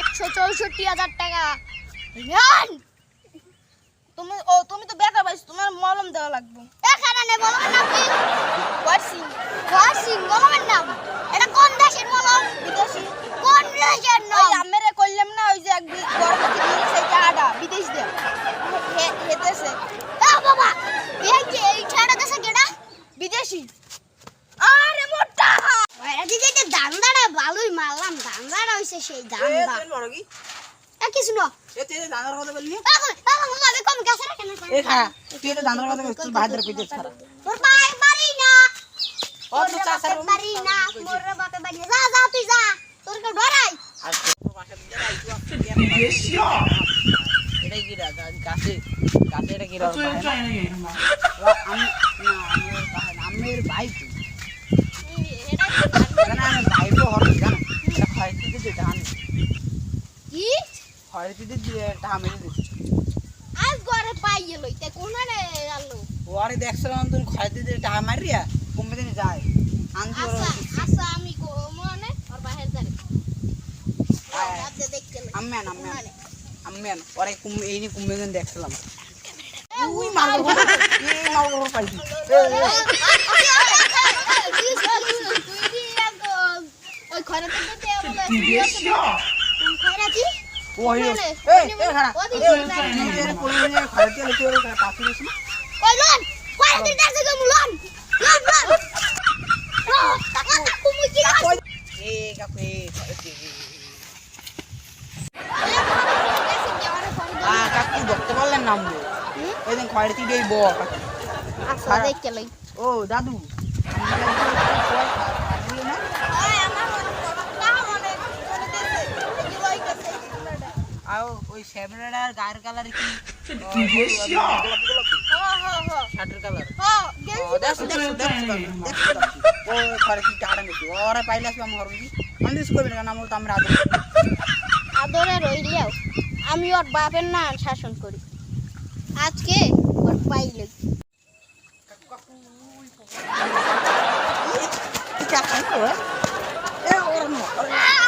একশো চৌষট্টি হাজার টাকা। তুমি ও তুমি তো বেকার পাইছো তোমার মলম দেওয়া লাগবে। এখানে নে বলবেন নাম কি? ওয়ার্সিং ওয়াশিং বলবেন নাম? এটা কোন দেশের মলম? বিদেশি। কোন দেশের ওই আমেরে কইলাম না ওই যে এক বড় থেকে দিয়ে সেই টাকাটা বিদেশ দে হেতেছে এ বাবা এই যে এই ছাড়া দেশে কেডা বিদেশি। আরে মোটা! ওরা দিদি দান্দাটা ভালোই মারলাম দান্দাটা হইছে সেই দান্দা এ কিছু না এখন এখন লাগে কম গেছে না তোর ভাই বাড়ি না তোর বাড়ি না মোর বাড়ি না। যা যা তুই যা তোর কেউ ডরাই এটাই কি গাছে গাছে এটা কি আমের ভাই তো এখানে আমি ভাই তো হবে জানো এটা যে ধান কি খয়তিতে যে ধান মেরে দিচ্ছে। আজ ঘরে পাইয়ে লইতে কোনারে আলো ওরে দেখছিলাম তুমি খয়তিতে ধান মারিয়া কমে দিন যায়। আনতে ওরা আচ্ছা আমি গো মনে আর বাহির লই আম্মেন আম্মেন আম্মেন ওরে কুম এই নি কুমে দিন দেখছিলাম। উই মারবো এই মারবো পাইছি। ওই খরাতে দিতে বলে খরাতি ওই এই এই খানা এই এই কোলে নিয়ে খয়তি লইতে ওরে পাতি দিছ না ওই লন খরাতি দাসে গো লন লন লন। টাকা টাকু মুজি এ কাকু আ কাকু দেখতে পারলেন নাম ওই দিন খয়তি দেই ব কাকু। আচ্ছা ও দাদু আও ওই গায়ের কালার কি? শার্টের কালার ও দেখো দেখো দেখো দেখো ও ঘরে কি টাড়া নাকি ওরা পাইলে আসবে আমার ঘরে আমি করবি না নাম আমরা আদর আদরে রইলেও আমি ওর বাপের না শাসন করি। আজকে ওর পাইলে কি চাপ খাই এ ওর